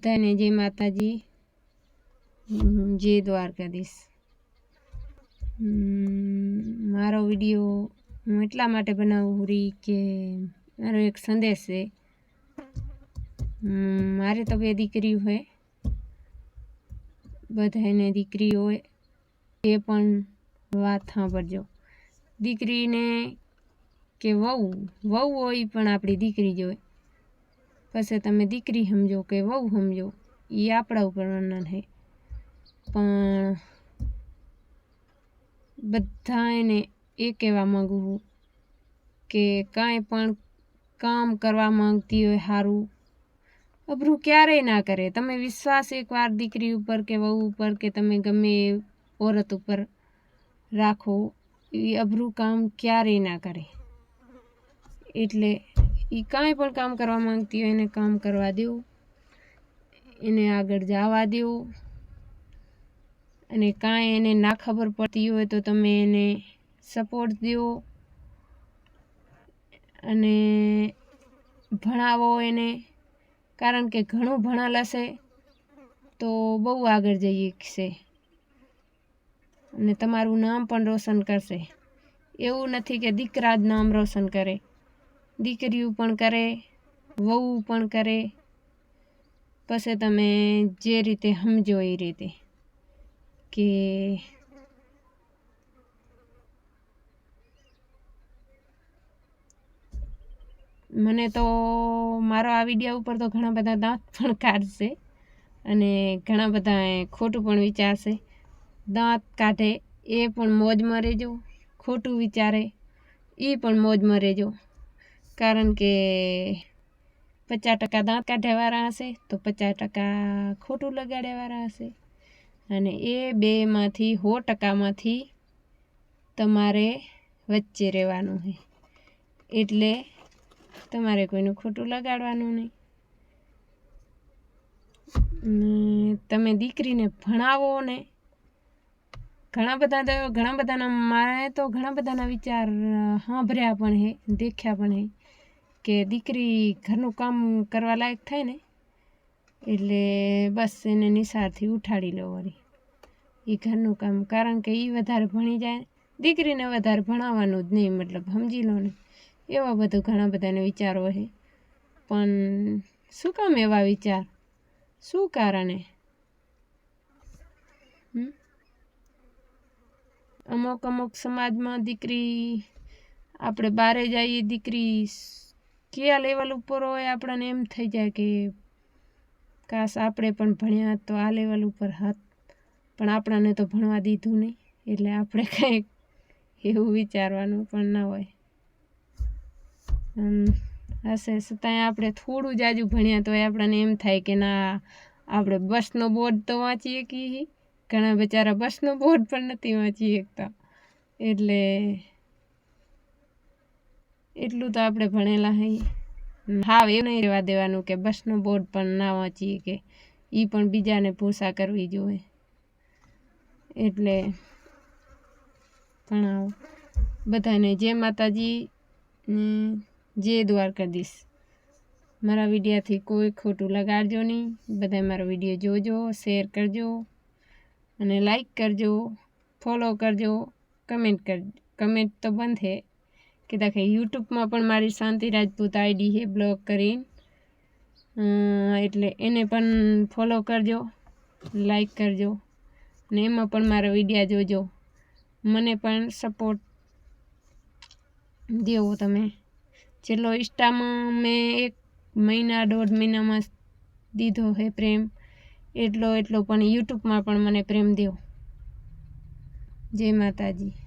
બધાને જય માતાજી જય દ્વારકાધીશ. મારો વીડિયો હું એટલા માટે બનાવું રહી કે મારો એક સંદેશ છે. મારે તો બે દીકરી હોય બધાને દીકરી હોય, એ પણ વાત સાંભળજો. દીકરીને કે વહુ વહુ હોય પણ આપણી દીકરી જ હોય. પછી તમે દીકરી સમજો કે વહુ સમજો એ આપણા ઉપર વર્ણન છે. પણ બધાને એ કહેવા માગું છું કે કાંઈ પણ કામ કરવા માંગતી હોય સારું અભરું ક્યારેય ના કરે. તમે વિશ્વાસ એકવાર દીકરી ઉપર કે વહુ ઉપર કે તમે ગમે એ ઓરત ઉપર રાખો એ અભરું કામ ક્યારેય ના કરે. એટલે એ કાંઈ પણ કામ કરવા માંગતી હોય એને કામ કરવા દેવું. એને આગળ જવા દેવું. અને કાંઈ એને ના ખબર પડતી હોય તો તમે એને સપોર્ટ દો અને ભણાવો એને. કારણ કે ઘણું ભણા હશે તો બહુ આગળ જઈ શકશે. અને તમારું નામ પણ રોશન કરશે. એવું નથી કે દીકરા જ નામ રોશન કરે. દીકરીઓ પણ કરે વહુ પણ કરે. પછી તમે જે રીતે સમજો એ રીતે કે મને તો મારો આ વીડિયો ઉપર તો ઘણા બધા દાંત પણ કાઢશે અને ઘણા બધા ખોટું પણ વિચારશે. દાંત કાઢે એ પણ મોજમાં રહેજો, ખોટું વિચારે એ પણ મોજમાં રહેજો. કારણ કે પચાસ ટકા દાંત કાઢ્યાવાળા હશે તો પચાસ ટકા ખોટું લગાડ્યાવાળા હશે અને એ બેમાંથી સો ટકામાંથી તમારે વચ્ચે રહેવાનું છે એટલે તમારે કોઈનું ખોટું લગાડવાનું નહીં તમે દીકરીને ભણાવો ને ઘણા બધા ઘણા બધાના મારે તો ઘણા બધાના વિચાર સાંભળ્યા પણ હે દેખ્યા પણ હે કે દીકરી ઘરનું કામ કરવા લાયક થાય ને, એટલે બસ એને નિશાળથી ઉઠાડી લો વળી. એ ઘરનું કામ, કારણ કે એ વધારે ભણી જાય. દીકરીને વધારે ભણાવવાનું જ નહીં, મતલબ સમજી લો ને. એવા બધું ઘણા બધાને વિચારો છે પણ શું કામ એવા વિચાર? શું કારણે? અમુક અમુક સમાજમાં દીકરી, આપણે બારે જઈએ દીકરી કયા લેવલ ઉપર હોય આપણને એમ થઈ જાય કે કાશ આપણે પણ ભણ્યા તો આ લેવલ ઉપર હાથ પણ આપણાને તો ભણવા દીધું નહીં. એટલે આપણે કંઈક એવું વિચારવાનું પણ ના હોય. હશે છતાંય આપણે થોડું જાજુ ભણ્યા તો આપણને એમ થાય કે ના, આપણે બસનો બોર્ડ તો વાંચીએ કે ઘણા બચારા બસનો બોર્ડ પણ નથી વાંચી શકતા. એટલે એટલું તો આપણે ભણેલા હઈએ. હાવ એવું નહીં રહેવા દેવાનું કે બસનો બોર્ડ પણ ના વાંચીએ કે એ પણ બીજાને ભૂસા કરવી જોઈએ. એટલે ભણાવો. બધાને જય માતાજી ને જય દ્વારકાધીશ. મારા વિડીયાથી કોઈ ખોટું લગાડજો નહીં. બધા મારો વીડિયો જોજો, શેર કરજો અને લાઈક કરજો, ફોલો કરજો, કમેન્ટ કર, કમેન્ટ તો બંધ છે કે યુટ્યુબમાં પણ મારી શાંતિ રાજપૂત આઈડી છે બ્લોગ કરીને. એટલે એને પણ ફોલો કરજો, લાઈક કરજો, ને એમાં પણ મારા વિડીયા જોજો. મને પણ સપોર્ટ દેવો તમે. છેલ્લો ઇન્સ્ટામાં મેં એક મહિના, દોઢ મહિનામાં દીધો છે પ્રેમ. એટલો એટલો પણ યુટ્યુબમાં પણ મને પ્રેમ દેવો જય માતાજી.